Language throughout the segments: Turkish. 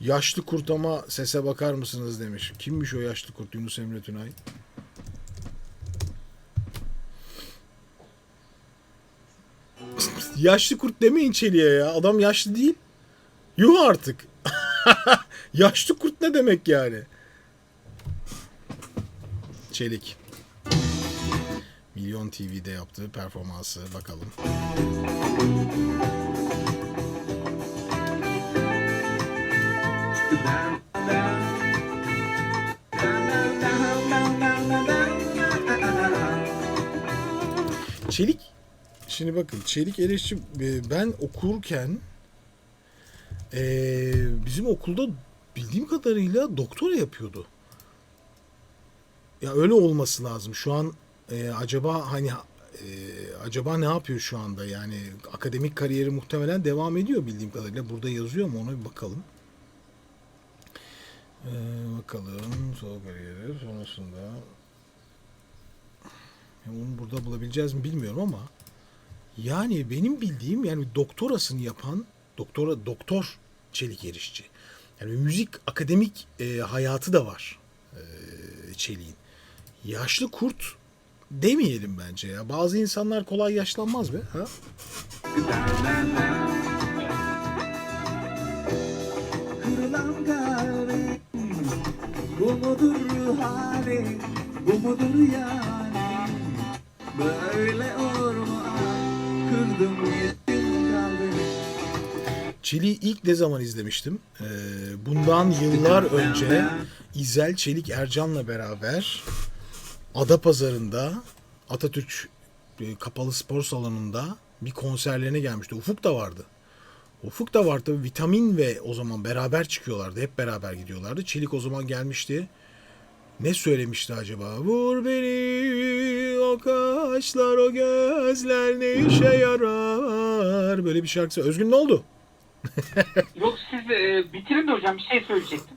Yaşlı kurt ama sese bakar mısınız demiş. Kimmiş o yaşlı kurt Yunus Emre Tünay? yaşlı kurt demeyin Çelik'e ya. Adam yaşlı değil. Yuh artık. yaşlı kurt ne demek yani? Çelik. Milyon TV'de yaptığı performansı bakalım. Çelik Şimdi bakın Çelik Eleşçi e, ben okurken e, bizim okulda bildiğim kadarıyla doktora yapıyordu. Ya öyle olması lazım. Şu an e, acaba hani e, acaba ne yapıyor şu anda? Yani akademik kariyeri muhtemelen devam ediyor bildiğim kadarıyla. Burada yazıyor mu ona bir bakalım. E, bakalım sol kariyeri sonrasında ya onu burada bulabileceğiz mi bilmiyorum ama yani benim bildiğim yani doktorasını yapan doktora doktor Çelik Erişçi. Yani müzik akademik e, hayatı da var e, Çelik'in. Yaşlı kurt demeyelim bence ya. Bazı insanlar kolay yaşlanmaz be. Ha? Bu mudur halim Bu mudur yani Böyle olur Kırdım gittim ilk ne zaman izlemiştim? Ee, bundan yıllar önce İzel Çelik Ercan'la beraber Adapazarı'nda Atatürk e, Kapalı Spor Salonu'nda bir konserlerine gelmişti. Ufuk da vardı. Ufuk da vardı. Tabii Vitamin ve o zaman beraber çıkıyorlardı. Hep beraber gidiyorlardı. Çelik o zaman gelmişti. Ne söylemişti acaba? Vur beni o kaşlar o gözler ne işe yarar? Böyle bir şarkısı. Özgün ne oldu? Yok siz e, bitirin de hocam bir şey söyleyecektim.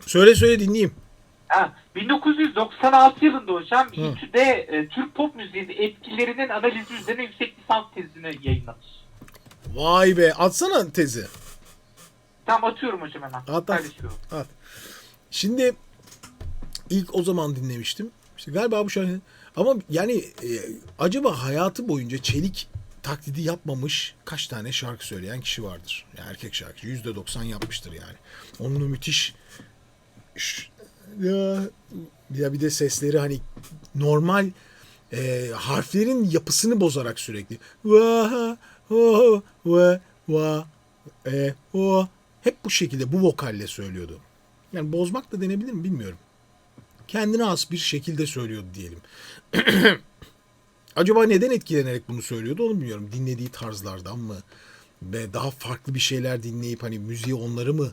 Söyle söyle dinleyeyim. Ha, 1996 yılında hocam İTÜ'de e, Türk pop müziğinin etkilerinin analizi üzerine yüksek lisans tezini yayınlamış. Vay be atsana tezi. Tam atıyorum hocam hemen. At at. Paylaşıyorum. at. Şimdi ilk o zaman dinlemiştim. İşte galiba bu şarkı ama yani e, acaba hayatı boyunca çelik taklidi yapmamış kaç tane şarkı söyleyen kişi vardır? Yani erkek şarkıcı yüzde doksan yapmıştır yani. Onun o müthiş ya, ya bir de sesleri hani normal e, harflerin yapısını bozarak sürekli va va va va e o hep bu şekilde bu vokalle söylüyordu. Yani bozmak da denebilir mi bilmiyorum. Kendine has bir şekilde söylüyordu diyelim. Acaba neden etkilenerek bunu söylüyordu onu bilmiyorum. Dinlediği tarzlardan mı? Ve daha farklı bir şeyler dinleyip hani müziği onları mı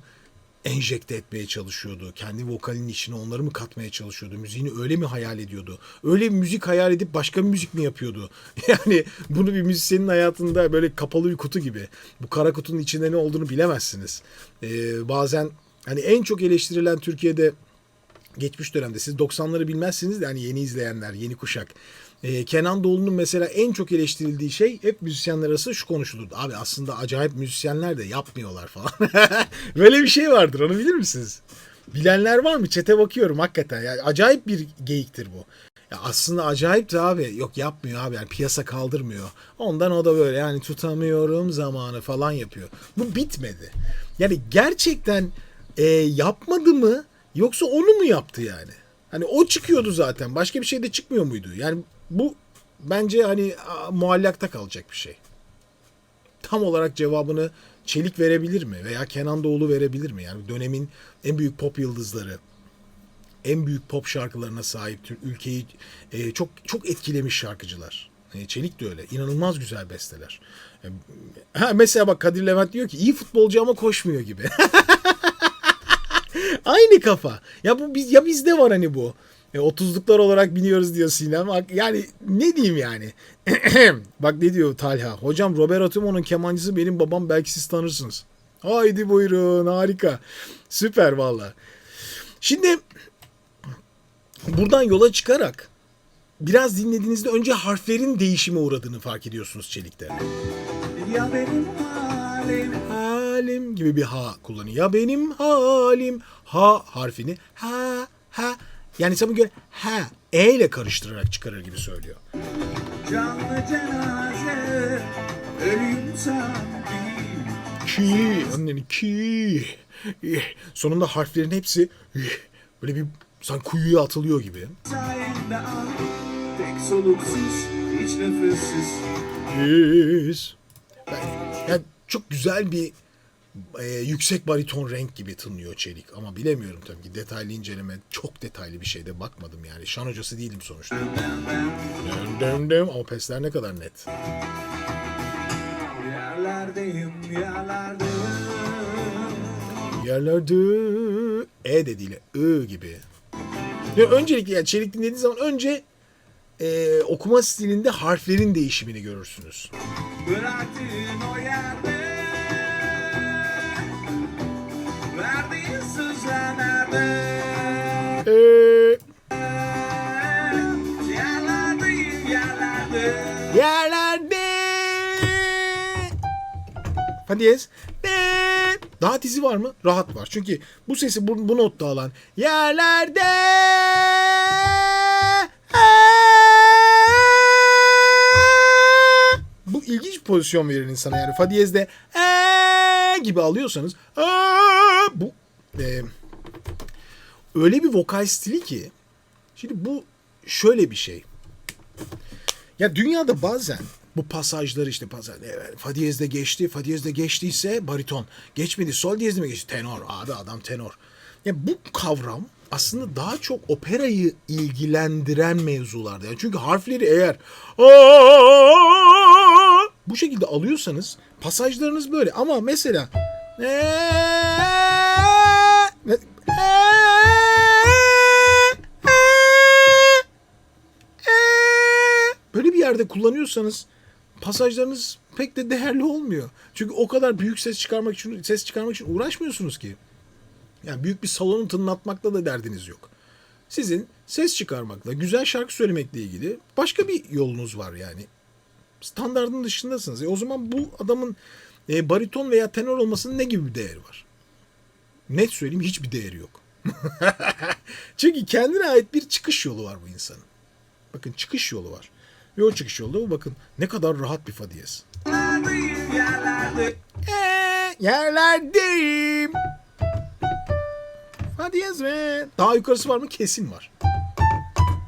enjekte etmeye çalışıyordu? Kendi vokalinin içine onları mı katmaya çalışıyordu? Müziğini öyle mi hayal ediyordu? Öyle bir müzik hayal edip başka bir müzik mi yapıyordu? Yani bunu bir müzisyenin hayatında böyle kapalı bir kutu gibi. Bu kara kutunun içinde ne olduğunu bilemezsiniz. Ee, bazen hani en çok eleştirilen Türkiye'de geçmiş dönemde siz 90'ları bilmezsiniz de hani yeni izleyenler, yeni kuşak. Ee, Kenan Doğulu'nun mesela en çok eleştirildiği şey hep müzisyenler arasında şu konuşulurdu. Abi aslında acayip müzisyenler de yapmıyorlar falan. Böyle bir şey vardır onu bilir misiniz? Bilenler var mı? Çete bakıyorum hakikaten. Yani acayip bir geyiktir bu. Ya aslında acayip de abi. Yok yapmıyor abi. Yani piyasa kaldırmıyor. Ondan o da böyle yani tutamıyorum zamanı falan yapıyor. Bu bitmedi. Yani gerçekten e, yapmadı mı yoksa onu mu yaptı yani? Hani o çıkıyordu zaten. Başka bir şey de çıkmıyor muydu? Yani bu bence hani muallakta kalacak bir şey. Tam olarak cevabını Çelik verebilir mi? Veya Kenan Doğulu verebilir mi? Yani dönemin en büyük pop yıldızları, en büyük pop şarkılarına sahip ülkeyi e, çok çok etkilemiş şarkıcılar. E, Çelik de öyle. İnanılmaz güzel besteler. E, ha, mesela bak Kadir Levent diyor ki iyi futbolcu ama koşmuyor gibi. Aynı kafa. Ya bu biz ya bizde var hani bu. E, 30'luklar olarak biniyoruz diyor Sinem. Yani ne diyeyim yani. Bak ne diyor Talha. Hocam Robert Atumo'nun kemancısı benim babam belki siz tanırsınız. Haydi buyurun harika. Süper valla. Şimdi buradan yola çıkarak biraz dinlediğinizde önce harflerin değişime uğradığını fark ediyorsunuz Çelik'te. Ya benim halim halim halim gibi bir ha kullanıyor. Ya benim halim ha harfini ha ha yani sen bunu ha e ile karıştırarak çıkarır gibi söylüyor. Canlı cenaze Ölüm sanki Ki annen ki Eh, sonunda harflerin hepsi eh, böyle bir sanki kuyuya atılıyor gibi. Sayende an Tek soluksuz Hiç nefessiz Yes. Ben- Yani çok güzel bir e, yüksek bariton renk gibi tınlıyor Çelik ama bilemiyorum tabii ki detaylı inceleme çok detaylı bir şeyde bakmadım yani şan hocası değilim sonuçta. Dön dön dön ama pesler ne kadar net. Yerlerdeyim yerlerdeyim Yerlerde e dediğiyle ö gibi. Ya öncelikle yani Çelik dinlediğiniz zaman önce e, okuma stilinde harflerin değişimini görürsünüz. Bıraktığın o yerde E, Yerlerdeyim yerlerde. De. Daha dizi var mı? Rahat var. Çünkü bu sesi bu, bu notta alan yerlerde. Bu ilginç bir pozisyon verir insana yani. Fa diyezde "Eee" gibi alıyorsanız bu e, öyle bir vokal stili ki şimdi bu şöyle bir şey. Ya dünyada bazen bu pasajları işte pasaj, evet, fa diyezde geçti, fa diyezde geçtiyse bariton. Geçmedi, sol diyezde mi geçti? Tenor. Abi adam tenor. Ya bu kavram aslında daha çok operayı ilgilendiren mevzularda. Yani çünkü harfleri eğer bu şekilde alıyorsanız pasajlarınız böyle. Ama mesela yerde kullanıyorsanız pasajlarınız pek de değerli olmuyor. Çünkü o kadar büyük ses çıkarmak için ses çıkarmak için uğraşmıyorsunuz ki. Yani büyük bir salonu tınlatmakla da derdiniz yok. Sizin ses çıkarmakla, güzel şarkı söylemekle ilgili başka bir yolunuz var yani. Standardın dışındasınız. E o zaman bu adamın e, bariton veya tenor olmasının ne gibi bir değeri var? Net söyleyeyim hiçbir değeri yok. Çünkü kendine ait bir çıkış yolu var bu insanın. Bakın çıkış yolu var. Ve o çıkış yolu da bu bakın ne kadar rahat bir fa diyez. Eee, yerlerdeyim. Fa diyez ve daha yukarısı var mı? Kesin var.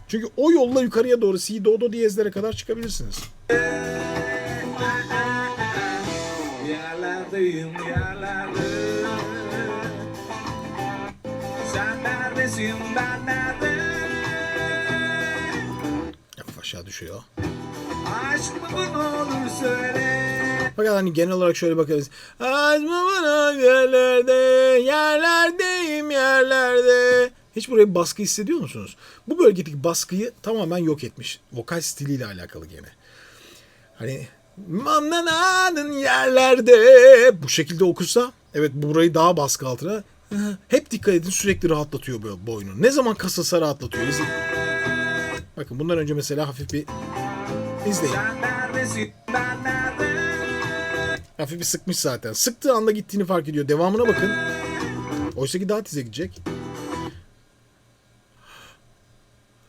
Çünkü o yolla yukarıya doğru si do do diyezlere kadar çıkabilirsiniz. Yerlerdeyim yerlerde Sen neredesin ben nerede Hafif aşağı düşüyor. Aşk mı bu ne olur söyle Fakat hani genel olarak şöyle bakarız. Bana yerlerde, yerlerdeyim yerlerde. Hiç buraya baskı hissediyor musunuz? Bu bölgedeki baskıyı tamamen yok etmiş. Vokal stiliyle alakalı gene. Hani manananın yerlerde bu şekilde okursa evet burayı daha baskı altına hep dikkat edin sürekli rahatlatıyor böyle boynu. Ne zaman kasılsa rahatlatıyor. İzleyin. Bakın bundan önce mesela hafif bir izleyin. Hafif bir sıkmış zaten. Sıktığı anda gittiğini fark ediyor. Devamına bakın. Oysa ki daha tize gidecek.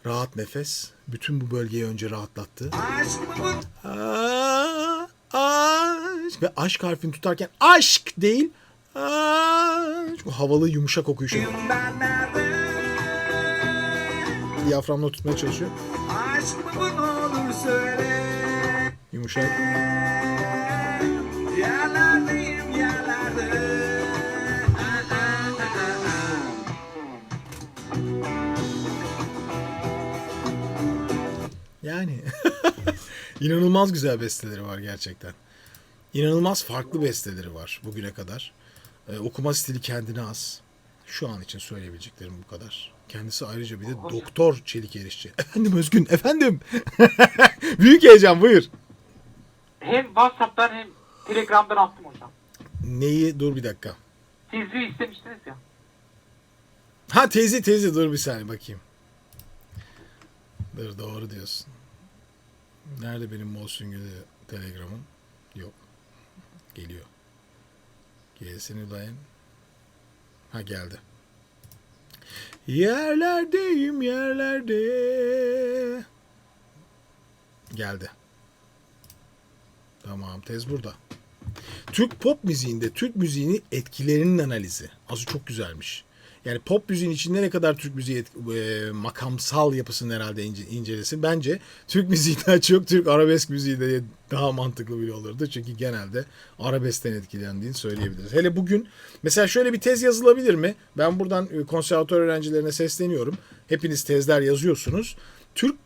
Rahat nefes. Bütün bu bölgeyi önce rahatlattı. Aa, aşk. Ve aşk harfini tutarken aşk değil. Aşk. Bu havalı yumuşak okuyuşu. Diyaframla tutmaya çalışıyor. Aşk mı bu ne olur söyle Yumuşak. Yerlerdeyim yerlerde. Yani inanılmaz güzel besteleri var gerçekten. İnanılmaz farklı besteleri var bugüne kadar. Ee, okuma stili kendine az. Şu an için söyleyebileceklerim bu kadar. Kendisi ayrıca bir de doktor Çelik Erişçi. Efendim Özgün, efendim. Büyük heyecan buyur. Hem WhatsApp'tan hem Telegram'dan attım hocam. Neyi? Dur bir dakika. Sizi istemiştiniz ya. Ha teyze teyze dur bir saniye bakayım. Dur doğru diyorsun. Nerede benim Molsun Gül'ü telegramım? Yok. Geliyor. Gerisini bulayım. Ha geldi. Yerlerdeyim yerlerde. Geldi. Tamam tez burada. Türk pop müziğinde Türk müziğinin etkilerinin analizi. Az çok güzelmiş. Yani pop müziğin içinde ne kadar Türk müziği e, makamsal yapısını herhalde ince, incelesin. Bence Türk müziğinden çok Türk arabesk müziği de daha mantıklı bile olurdu. Çünkü genelde arabeskten etkilendiğini söyleyebiliriz. Hele bugün mesela şöyle bir tez yazılabilir mi? Ben buradan e, konservatuar öğrencilerine sesleniyorum. Hepiniz tezler yazıyorsunuz. Türk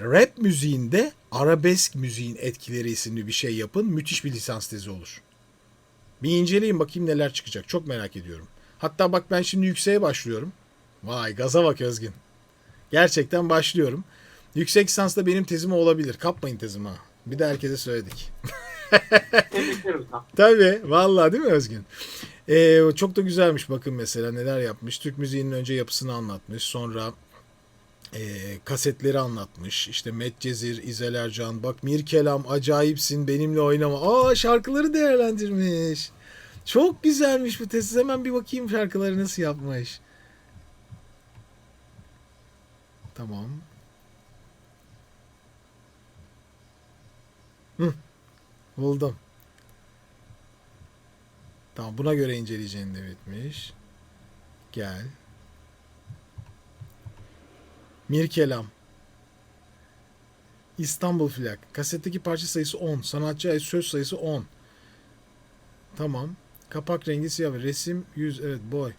rap müziğinde arabesk müziğin etkileri isimli bir şey yapın. Müthiş bir lisans tezi olur. Bir inceleyin bakayım neler çıkacak. Çok merak ediyorum. Hatta bak ben şimdi yükseğe başlıyorum. Vay gaza bak Özgün. Gerçekten başlıyorum. Yüksek lisansta benim tezim olabilir. Kapmayın tezimi ha. Bir de herkese söyledik. Tabii. Vallahi değil mi Özgün? Ee, çok da güzelmiş bakın mesela neler yapmış. Türk müziğinin önce yapısını anlatmış. Sonra e, kasetleri anlatmış. İşte Medcezir, İzel Ercan. Bak Mirkelam acayipsin benimle oynama. Aa şarkıları değerlendirmiş. Çok güzelmiş bu tez. Hemen bir bakayım şarkıları nasıl yapmış. Tamam. Hı, buldum. Tamam buna göre inceleyeceğini de bitmiş. Gel. Mirkelam. İstanbul Flak. Kasetteki parça sayısı 10. Sanatçı ait söz sayısı 10. Tamam. Kapak rengi siyah. Resim 100. Evet boy.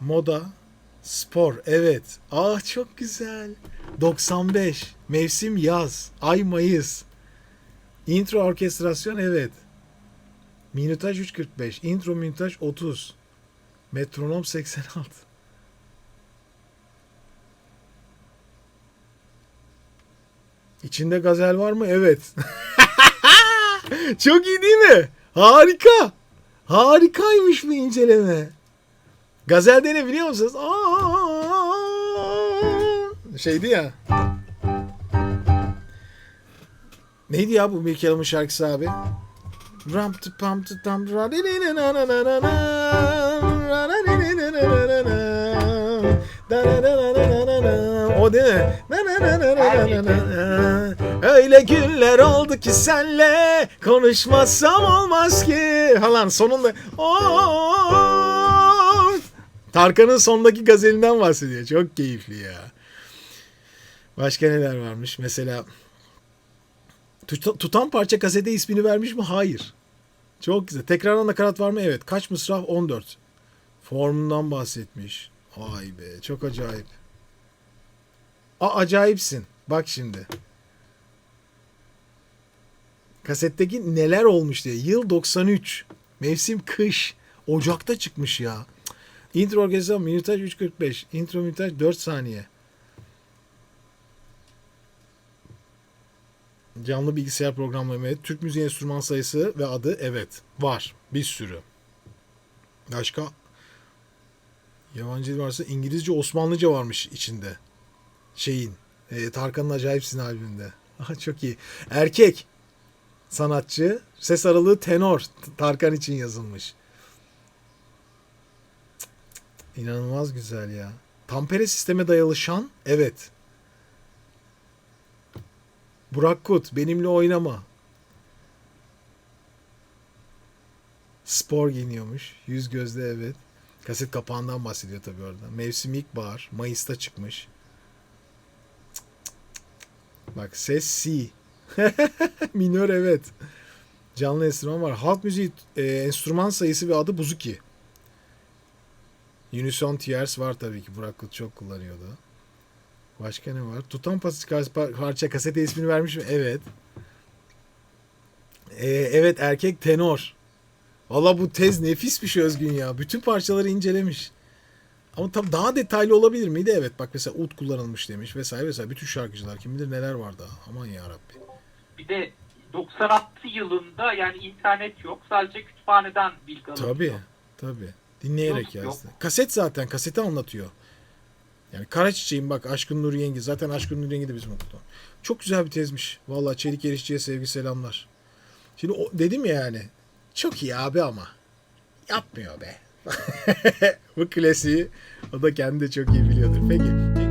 Moda. Spor. Evet. Ah çok güzel. 95. Mevsim yaz. Ay Mayıs. Intro orkestrasyon evet. Minutaj 3.45. Intro minutaj 30. Metronom 86. İçinde gazel var mı? Evet. Çok iyi değil mi? Harika. Harikaymış bu inceleme. Gazel'de ne biliyor musunuz? Aa, şeydi ya. Neydi ya bu Mirkelam'ın şarkısı abi? Ram tı pam tı tam. O değil mi? Öyle günler oldu ki senle konuşmazsam olmaz ki falan sonunda Oo! Tarkan'ın sondaki gazelinden bahsediyor. Çok keyifli ya. Başka neler varmış? Mesela Tuta- tutan parça kasete ismini vermiş mi? Hayır. Çok güzel. Tekrardan nakarat var mı? Evet. Kaç mısraf? 14. Formundan bahsetmiş. Vay be. Çok acayip. A acayipsin. Bak şimdi. Kasetteki neler olmuş diye. Yıl 93. Mevsim kış. Ocakta çıkmış ya. Intro orkestra minutaj 3.45. Intro minutaj 4 saniye. Canlı bilgisayar programlama evet. Türk müziği enstrüman sayısı ve adı evet. Var. Bir sürü. Başka yabancı dil varsa İngilizce, Osmanlıca varmış içinde. Şeyin. E, Tarkan'ın Acayipsin albümünde. Aha, çok iyi. Erkek sanatçı. Ses aralığı tenor. Tarkan için yazılmış. İnanılmaz güzel ya. Tampere sisteme dayalı şan. Evet. Burak Kut benimle oynama. Spor giyiniyormuş. Yüz gözde evet. Kaset kapağından bahsediyor tabii orada. Mevsim ilkbahar. Mayıs'ta çıkmış. Bak ses si. Minör evet. Canlı enstrüman var. Halk müziği e, enstrüman sayısı ve adı Buzuki. Unison Tiers var tabii ki. Burak Kut çok kullanıyordu. Başka ne var? Tutan parça kasete ismini vermiş mi? Evet. Ee, evet erkek tenor. Valla bu tez nefis bir şey Özgün ya. Bütün parçaları incelemiş. Ama tam daha detaylı olabilir miydi? Evet bak mesela ut kullanılmış demiş vesaire vesaire. Bütün şarkıcılar kim bilir neler var daha. Aman ya Rabbi. Bir de 96 yılında yani internet yok. Sadece kütüphaneden bilgi alınıyor. Tabii tabii. Dinleyerek Yok, yazdı. Kaset zaten kaseti anlatıyor. Yani Kara Çiçeğin bak Aşkın Nur Yengi. Zaten Aşkın Nur Yengi de bizim okulda. Çok güzel bir tezmiş. Vallahi Çelik Erişçi'ye sevgi selamlar. Şimdi o, dedim ya yani. Çok iyi abi ama. yapmıyor be. Bu klasiği o da kendi de çok iyi biliyordur. Peki.